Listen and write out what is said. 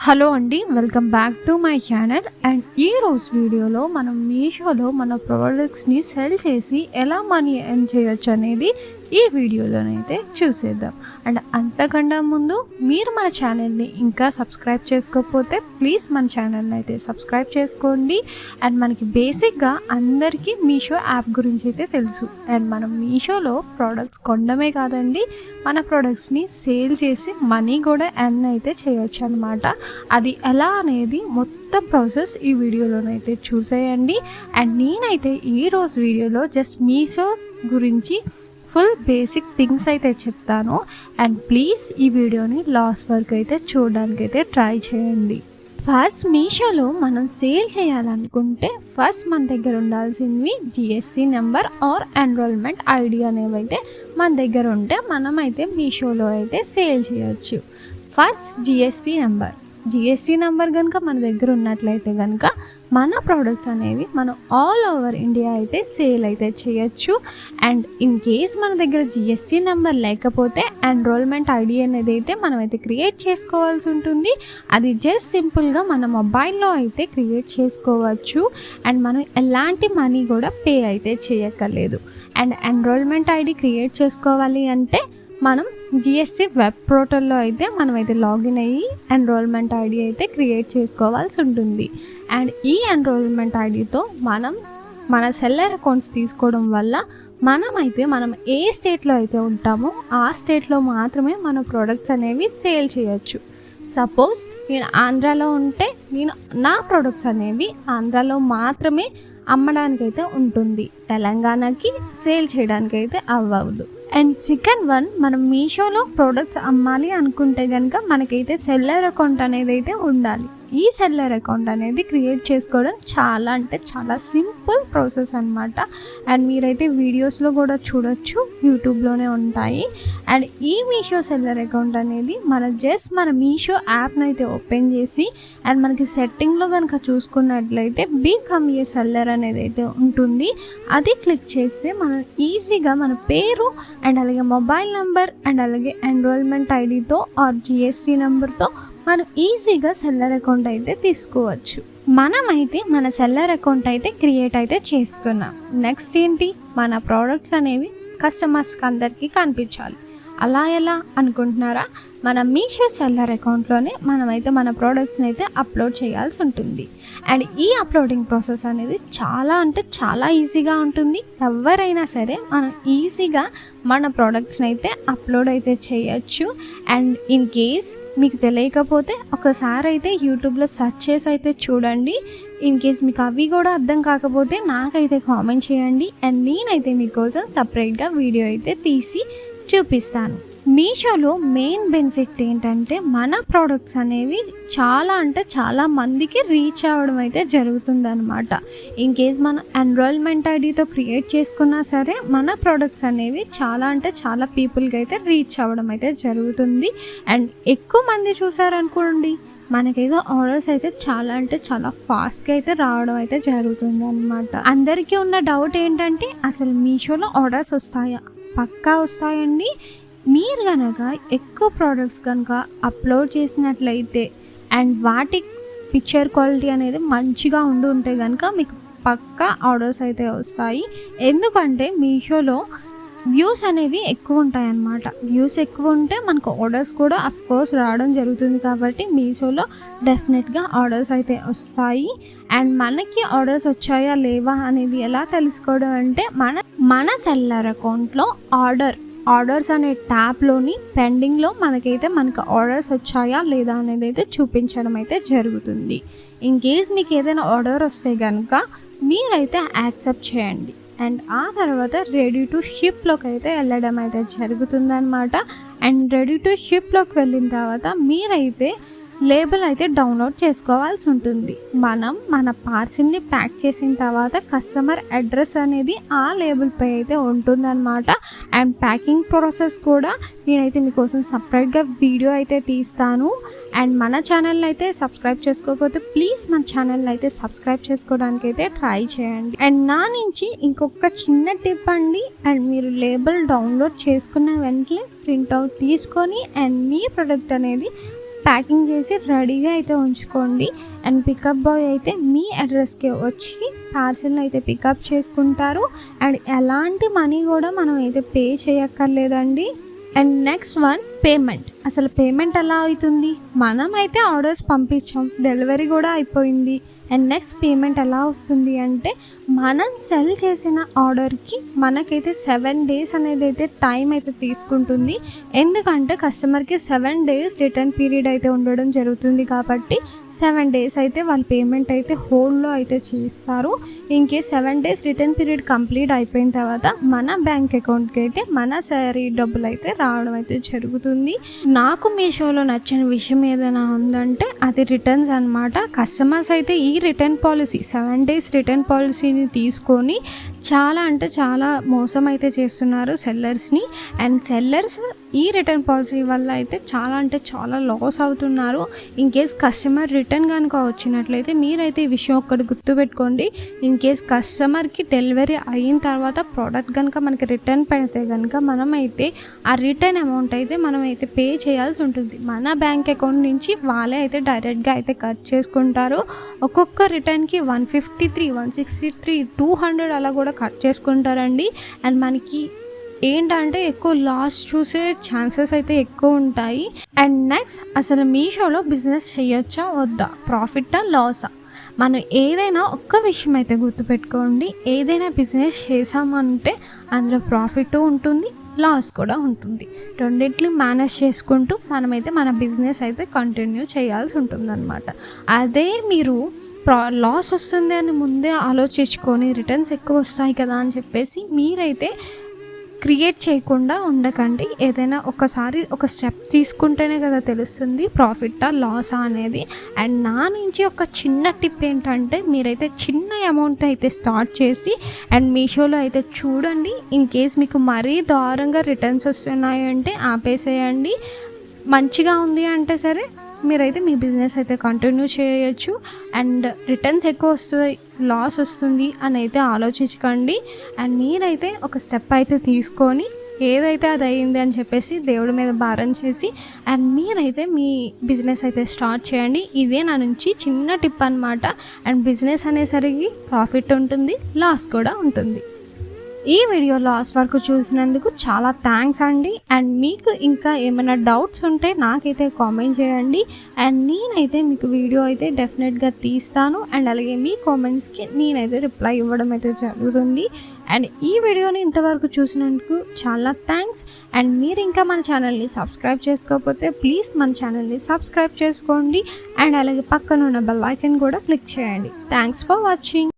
Hello అండి welcome back to my channel. And ఈ రోజు వీడియోలో మనం మీషోలో మన ప్రోడక్ట్స్ని సెల్ చేసి ఎలా మనీ ఎర్న్ చేయొచ్చు అనేది ఈ వీడియోలోనైతే చూసేద్దాం. అండ్ అంతకన్నా ముందు మీరు మన ఛానల్ని ఇంకా సబ్స్క్రైబ్ చేసుకోకపోతే ప్లీజ్ మన ఛానల్ని అయితే సబ్స్క్రైబ్ చేసుకోండి. అండ్ మనకి బేసిక్గా అందరికీ మీషో యాప్ గురించి అయితే తెలుసు. అండ్ మనం మీషోలో ప్రోడక్ట్స్ కొనడమే కాదండి మన ప్రోడక్ట్స్ని సేల్ చేసి మనీ కూడా ఎర్న్ అయితే చేయొచ్చు అనమాట అది ఎలా అనేది మొత్తం ప్రాసెస్ ఈ వీడియోలోనైతే చూసేయండి. అండ్ నేనైతే ఈ రోజు వీడియోలో జస్ట్ మీషో గురించి ఫుల్ బేసిక్ థింగ్స్ అయితే చెప్తాను. అండ్ ప్లీజ్ ఈ వీడియోని లాస్ట్ వరకు అయితే చూడడానికి అయితే ట్రై చేయండి. ఫస్ట్ మీషోలో మనం సేల్ చేయాలనుకుంటే ఫస్ట్ మన దగ్గర ఉండాల్సినవి GST number or enrolment ID అనేవి అయితే మన దగ్గర ఉంటే మనం అయితే మీషోలో అయితే సేల్ చేయొచ్చు. First GST number. GST number కనుక మన దగ్గర ఉన్నట్లయితే కనుక మన ప్రోడక్ట్స్ అనేవి మనం ఆల్ ఓవర్ ఇండియా అయితే సేల్ అయితే చేయొచ్చు. అండ్ ఇన్ కేస్ మన దగ్గర జిఎస్టీ నెంబర్ లేకపోతే ఎన్రోల్మెంట్ ఐడి అనేది అయితే మనం అయితే క్రియేట్ చేసుకోవాల్సి ఉంటుంది. అది జస్ట్ సింపుల్గా మన మొబైల్లో అయితే క్రియేట్ చేసుకోవచ్చు. అండ్ మనం ఎలాంటి మనీ కూడా పే అయితే చేయక్కర్లేదు. అండ్ ఎన్రోల్మెంట్ ఐడి క్రియేట్ చేసుకోవాలి అంటే మనం జిఎస్టీ వెబ్ పోర్టల్లో అయితే మనమైతే లాగిన్ అయ్యి ఎన్రోల్మెంట్ ఐడి అయితే క్రియేట్ చేసుకోవాల్సి ఉంటుంది. అండ్ ఈ ఎన్రోల్మెంట్ ఐడితో మనం మన సెల్లర్ అకౌంట్స్ తీసుకోవడం వల్ల మనమైతే మనం ఏ స్టేట్లో అయితే ఉంటామో ఆ స్టేట్లో మాత్రమే మన ప్రోడక్ట్స్ అనేవి సేల్ చేయొచ్చు. సపోజ్ నేను ఆంధ్రాలో ఉంటే నేను నా ప్రొడక్ట్స్ అనేవి ఆంధ్రాలో మాత్రమే అమ్మడానికైతే ఉంటుంది. తెలంగాణకి సేల్ చేయడానికైతే అవ్వదు. అండ్ సెకండ్ వన్ మనం మీషోలో ప్రోడక్ట్స్ అమ్మాలి అనుకుంటే కనుక మనకైతే సెల్లర్ అకౌంట్ అనేది అయితే ఉండాలి. ఈ సెల్లర్ అకౌంట్ అనేది క్రియేట్ చేసుకోవడం చాలా అంటే చాలా సింపుల్ ప్రాసెస్ అనమాట అండ్ మీరైతే వీడియోస్లో కూడా చూడొచ్చు యూట్యూబ్లోనే ఉంటాయి. అండ్ ఈ మీషో సెల్లర్ అకౌంట్ అనేది మన జస్ట్ మన మీషో యాప్ని అయితే ఓపెన్ చేసి అండ్ మనకి సెట్టింగ్లో కనుక చూసుకున్నట్లయితే బీకమ్ ఏ సెల్లర్ అనేది అయితే ఉంటుంది. అది క్లిక్ చేస్తే మనం ఈజీగా మన పేరు అండ్ అలాగే మొబైల్ నెంబర్ అండ్ అలాగే ఎన్రోల్మెంట్ ఐడితో ఆర్ జిఎస్టీ నెంబర్తో మనం ఈజీగా సెల్లర్ అకౌంట్ అయితే తీసుకోవచ్చు. మనమైతే మన సెల్లర్ అకౌంట్ అయితే క్రియేట్ అయితే చేసుకున్నాం. నెక్స్ట్ ఏంటి? మన ప్రోడక్ట్స్ అనేవి కస్టమర్స్కి అందరికీ కనిపించాలి. అలా ఎలా అనుకుంటున్నారా? మన మీషో సెల్లర్ అకౌంట్లోనే మనమైతే మన ప్రోడక్ట్స్ని అయితే అప్లోడ్ చేయాల్సి ఉంటుంది. అండ్ ఈ అప్లోడింగ్ ప్రాసెస్ అనేది చాలా అంటే చాలా ఈజీగా ఉంటుంది. ఎవరైనా సరే మనం ఈజీగా మన ప్రోడక్ట్స్ని అయితే అప్లోడ్ అయితే చేయొచ్చు. అండ్ ఇన్ కేస్ మీకు తెలియకపోతే ఒకసారి అయితే యూట్యూబ్లో సెర్చ్ చేసి అయితే చూడండి. ఇన్ కేస్ మీకు అవి కూడా అర్థం కాకపోతే నాకైతే కామెంట్ చేయండి. అండ్ నేనైతే మీకోసం సపరేట్గా వీడియో అయితే తీసి చూపిస్తాను. మీషోలో మెయిన్ బెనిఫిట్ ఏంటంటే మన ప్రోడక్ట్స్ అనేవి చాలా అంటే చాలా మందికి రీచ్ అవ్వడం అయితే జరుగుతుందనమాట ఇన్ కేస్ మనం ఎన్రోల్మెంట్ ఐడితో క్రియేట్ చేసుకున్నా సరే మన ప్రోడక్ట్స్ అనేవి చాలా అంటే చాలా పీపుల్కి అయితే రీచ్ అవ్వడం అయితే జరుగుతుంది. అండ్ ఎక్కువ మంది చూసారనుకోండి మనకైతే ఆర్డర్స్ అయితే చాలా అంటే చాలా ఫాస్ట్గా అయితే రావడం అయితే జరుగుతుంది అనమాట అందరికీ ఉన్న డౌట్ ఏంటంటే అసలు మీషోలో ఆర్డర్స్ వస్తాయా? పక్కా వస్తాయండి. మీరు కనుక ఎక్కువ ప్రోడక్ట్స్ కనుక అప్లోడ్ చేసినట్లయితే అండ్ వాటి పిక్చర్ క్వాలిటీ అనేది మంచిగా ఉండి ఉంటే కనుక మీకు పక్కా ఆర్డర్స్ అయితే వస్తాయి. ఎందుకంటే మీషోలో వ్యూస్ అనేవి ఎక్కువ ఉంటాయి అన్నమాట వ్యూస్ ఎక్కువ ఉంటే మనకు ఆర్డర్స్ కూడా అఫ్ కోర్స్ రావడం జరుగుతుంది కాబట్టి మీషోలో డెఫినెట్గా ఆర్డర్స్ అయితే వస్తాయి. అండ్ మనకి ఆర్డర్స్ వచ్చాయా లేవా అనేది ఎలా తెలుసుకోవడం అంటే మన మన సెల్లర్ అకౌంట్లో ఆర్డర్ ఆర్డర్స్ అనే ట్యాబ్లోని పెండింగ్లో మనకైతే మనకు ఆర్డర్స్ వచ్చాయా లేదా అనేది అయితే చూపించడం అయితే జరుగుతుంది. ఇన్ కేస్ మీకు ఏదైనా ఆర్డర్ వస్తే కనుక మీరైతే యాక్సెప్ట్ చేయండి. అండ్ ఆ తర్వాత రెడీ టు షిప్లోకి అయితే వెళ్ళడం అయితే జరుగుతుందన్నమాట. అండ్ రెడీ టు షిప్లోకి వెళ్ళిన తర్వాత మీరైతే లేబుల్ అయితే డౌన్లోడ్ చేసుకోవాల్సి ఉంటుంది. మనం మన పార్సిల్ని ప్యాక్ చేసిన తర్వాత కస్టమర్ అడ్రస్ అనేది ఆ లేబుల్పై అయితే ఉంటుందన్నమాట. అండ్ ప్యాకింగ్ ప్రాసెస్ కూడా నేనైతే మీకోసం సపరేట్గా వీడియో అయితే తీస్తాను. అండ్ మన ఛానల్ని అయితే సబ్స్క్రైబ్ చేసుకోకపోతే ప్లీజ్ మన ఛానల్ని అయితే సబ్స్క్రైబ్ చేసుకోవడానికి అయితే ట్రై చేయండి. అండ్ నా నుంచి ఇంకొక చిన్న టిప్ అండి. అండ్ మీరు లేబుల్ డౌన్లోడ్ చేసుకున్న వెంటనే ప్రింట్అవుట్ తీసుకొని అండ్ మీ ప్రొడక్ట్ అనేది ప్యాకింగ్ చేసి రెడీగా అయితే ఉంచుకోండి. అండ్ పికప్ బాయ్ అయితే మీ అడ్రస్కి వచ్చి పార్సల్ అయితే పికప్ చేసుకుంటారు. అండ్ ఎలాంటి మనీ కూడా మనం అయితే pay చేయక్కర్లేదండి. And next one payment. అసలు పేమెంట్ ఎలా అవుతుంది? మనం అయితే ఆర్డర్స్ పంపించాం. డెలివరీ కూడా అయిపోయింది. అండ్ నెక్స్ట్ పేమెంట్ ఎలా వస్తుంది అంటే మనం సెల్ చేసిన ఆర్డర్కి మనకైతే సెవెన్ డేస్ అనేది అయితే టైం అయితే తీసుకుంటుంది. ఎందుకంటే కస్టమర్కి సెవెన్ డేస్ రిటర్న్ పీరియడ్ అయితే ఉండడం జరుగుతుంది కాబట్టి సెవెన్ డేస్ అయితే వాళ్ళు పేమెంట్ అయితే హోల్డ్లో అయితే చేస్తారు. ఇంకే seven days return period complete అయిపోయిన తర్వాత మన బ్యాంక్ అకౌంట్కి అయితే మన శారీ డబ్బులు అయితే రావడం అయితే జరుగుతుంది. నాకు మీషోలో నచ్చిన విషయం ఏదైనా ఉందంటే అది రిటర్న్స్ అనమాట కస్టమర్స్ అయితే ఈ return policy seven days return పాలసీని తీసుకొని చాలా అంటే చాలా మోసం అయితే చేస్తున్నారు సెల్లర్స్ని అండ్ సెల్లర్స్ ఈ రిటర్న్ పాలసీ వల్ల అయితే చాలా అంటే చాలా లాస్ అవుతున్నారు. ఇన్ కేస్ కస్టమర్ రిటర్న్ కనుక వచ్చినట్లయితే మీరైతే ఈ విషయం ఒక్కటి గుర్తుపెట్టుకోండి. ఇన్ కేస్ కస్టమర్కి డెలివరీ అయిన తర్వాత ప్రోడక్ట్ కనుక మనకి రిటర్న్ పెడితే కనుక మనం అయితే ఆ రిటర్న్ అమౌంట్ అయితే మనం అయితే పే చేయాల్సి ఉంటుంది. మన బ్యాంక్ అకౌంట్ నుంచి వాళ్ళే అయితే డైరెక్ట్గా అయితే కట్ చేసుకుంటారు. ఒక్కొక్క రిటర్న్కి one fifty three one sixty three two hundred అలా కూడా కట్ చేసుకుంటారండి. అండ్ మనకి ఏంటంటే ఎక్కువ లాస్ చూసే ఛాన్సెస్ అయితే ఎక్కువ ఉంటాయి. అండ్ నెక్స్ట్ అసలు మీషోలో బిజినెస్ చేయొచ్చా? వద్దా? ప్రాఫిట్టా లాసా మనం ఏదైనా ఒక్క విషయం అయితే గుర్తుపెట్టుకోండి. ఏదైనా బిజినెస్ చేసామంటే అందులో ప్రాఫిట్ ఉంటుంది లాస్ కూడా ఉంటుంది. రెండింటిని మేనేజ్ చేసుకుంటూ మనమైతే మన బిజినెస్ అయితే కంటిన్యూ చేయాల్సి ఉంటుందన్నమాట. అదే మీరు ప్రా లాస్ వస్తుంది అని ముందే ఆలోచించుకొని రిటర్న్స్ ఎక్కువ వస్తాయి కదా అని చెప్పేసి మీరైతే క్రియేట్ చేయకుండా ఉండకండి. ఏదైనా ఒకసారి ఒక స్టెప్ తీసుకుంటేనే కదా తెలుస్తుంది ప్రాఫిటా లాసా అనేది. అండ్ నా నుంచి ఒక చిన్న టిప్ ఏంటంటే మీరైతే చిన్న అమౌంట్ అయితే స్టార్ట్ చేసి అండ్ మీషోలో అయితే చూడండి. ఇన్ కేస్ మీకు మరీ దారుణంగా రిటర్న్స్ వస్తున్నాయి అంటే ఆపేసేయండి. మంచిగా ఉంది అంటే సరే మీరైతే మీ బిజినెస్ అయితే కంటిన్యూ చేయొచ్చు. అండ్ రిటర్న్స్ ఎక్కువ వస్తాయి లాస్ వస్తుంది అని అయితే ఆలోచించకండి. అండ్ మీరైతే ఒక స్టెప్ అయితే తీసుకొని ఏదైతే అది అయింది అని చెప్పేసి దేవుడి మీద భారం చేసి అండ్ మీరైతే మీ బిజినెస్ అయితే స్టార్ట్ చేయండి. ఇదే నా నుంచి చిన్న టిప్ అనమాట అండ్ బిజినెస్ అనేసరికి ప్రాఫిట్ ఉంటుంది లాస్ కూడా ఉంటుంది. ఈ వీడియో లాస్ట్ వరకు చూసినందుకు చాలా థ్యాంక్స్ అండి. అండ్ మీకు ఇంకా ఏమైనా డౌట్స్ ఉంటే నాకైతే కామెంట్ చేయండి. అండ్ నేనైతే మీకు వీడియో అయితే డెఫినెట్గా తీస్తాను. అండ్ అలాగే మీ కామెంట్స్కి నేనైతే రిప్లై ఇవ్వడం అయితే జరుగుతుంది. అండ్ ఈ వీడియోని ఇంతవరకు చూసినందుకు చాలా థ్యాంక్స్ అండ్ మీరు ఇంకా మన ఛానల్ని సబ్స్క్రైబ్ చేసుకోకపోతే ప్లీజ్ మన ఛానల్ని సబ్స్క్రైబ్ చేసుకోండి. అండ్ అలాగే పక్కన ఉన్న బెల్ ఐకన్ కూడా క్లిక్ చేయండి. Thanks for watching